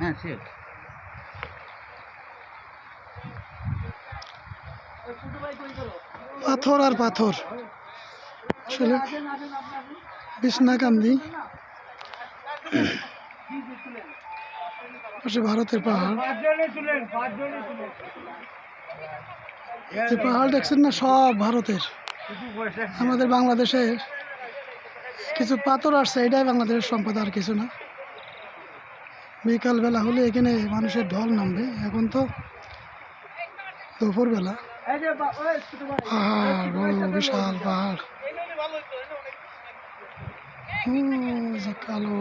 হ্যাঁ পাথর আর পাথর। আসলে বিছনাকান্দি ভারতের পাহাড়। পাহাড় দেখছেন না, সব ভারতের। আমাদের বাংলাদেশে কিছু পাথর আসছে, এটাই বাংলাদেশের সম্পদ আর কিছু না। বিকালবেলা হলে এখানে মানুষের ঢল নামবে। এখন তো দুপুরবেলা। পাহাড়, বড় বিশাল পাহাড়। কালো।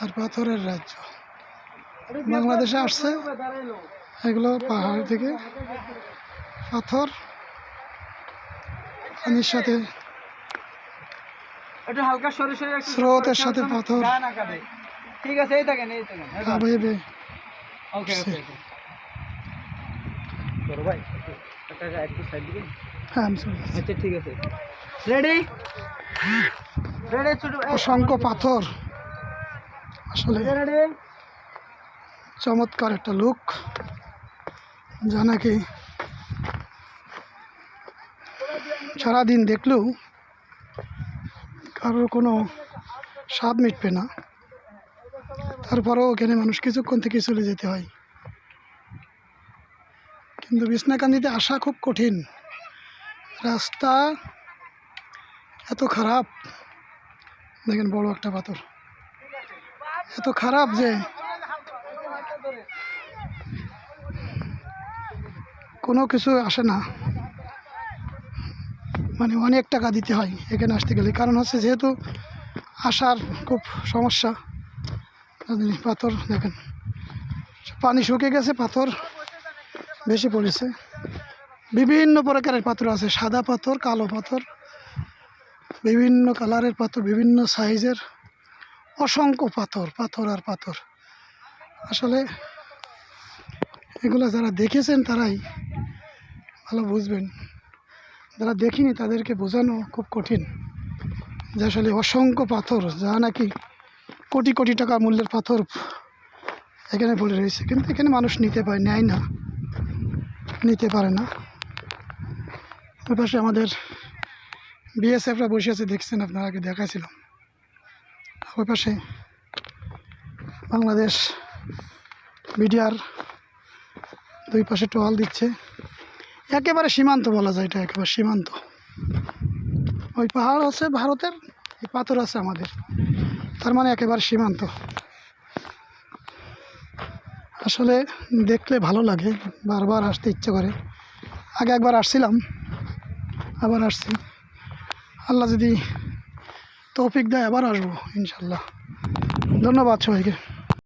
আর পাথরের রাজ্য। বাংলাদেশে আসছে এগুলো পাহাড় থেকে। পাথর। পানির সাথে একটু হালকা সরে সরে স্রোতের সাথে পাথর। না কাটে। ঠিক আছে এই থাকেন এই থাকেন ওকে ওকে ওকে। বড় ভাই একটু একটু সাইড দিবেন হ্যাঁ। আচ্ছা ঠিক আছে। রেডি রেডি ছোট অসংখ্য পাথর। আসলে রেডি চমৎকার একটা লুক যা নাকি সারাদিন দেখলেও কারোর কোনো স্বাদ মিটবে না। তারপরেও এখানে মানুষ কিছুক্ষণ থেকে চলে যেতে হয়। কিন্তু বিছনাকান্দিতে আসা খুব কঠিন। রাস্তা এত খারাপ। দেখেন বড় একটা পাথর। এত খারাপ যে কোনো কিছু আসে না। মানে অনেক টাকা দিতে হয় এখানে আসতে গেলে। কারণ হচ্ছে যেহেতু আসার খুব সমস্যা পাথর দেখেন। পানি শুকিয়ে গেছে, পাথর বেশি পড়েছে। বিভিন্ন প্রকারের পাথর আছে, সাদা পাথর, কালো পাথর, বিভিন্ন কালারের পাথর, বিভিন্ন সাইজের অসংখ্য পাথর পাথর আর পাথর। আসলে এগুলো যারা দেখেছেন তারাই ভালো বুঝবেন। যারা দেখিনি তাদেরকে বোঝানো খুব কঠিন। যে আসলে অসংখ্য পাথর, যা নাকি কোটি কোটি টাকা মূল্যের পাথর এখানে পড়ে রয়েছে। কিন্তু এখানে মানুষ নিতে পারে নেয় না, নিতে পারে না। ওই পাশে আমাদের বিএসএফরা বসে আছে, দেখছেন আপনারা, আগে দেখাছিলাম ওই পাশে বাংলাদেশ মিডিয়ার দুই পাশে টোয়াল দিচ্ছে। একেবারে সীমান্ত বলা যায় এটা, একেবারে সীমান্ত। ওই পাহাড় আছে ভারতের, এই পাথর আছে আমাদের। তার মানে একেবারে সীমান্ত। আসলে দেখলে ভালো লাগে, বারবার আসতে ইচ্ছে করে। আগে একবার আসছিলাম, আবার আসছি। আল্লাহ যদি তৌফিক দেয়, আবার আসব ইনশাল্লাহ ধন্যবাদ সবাইকে।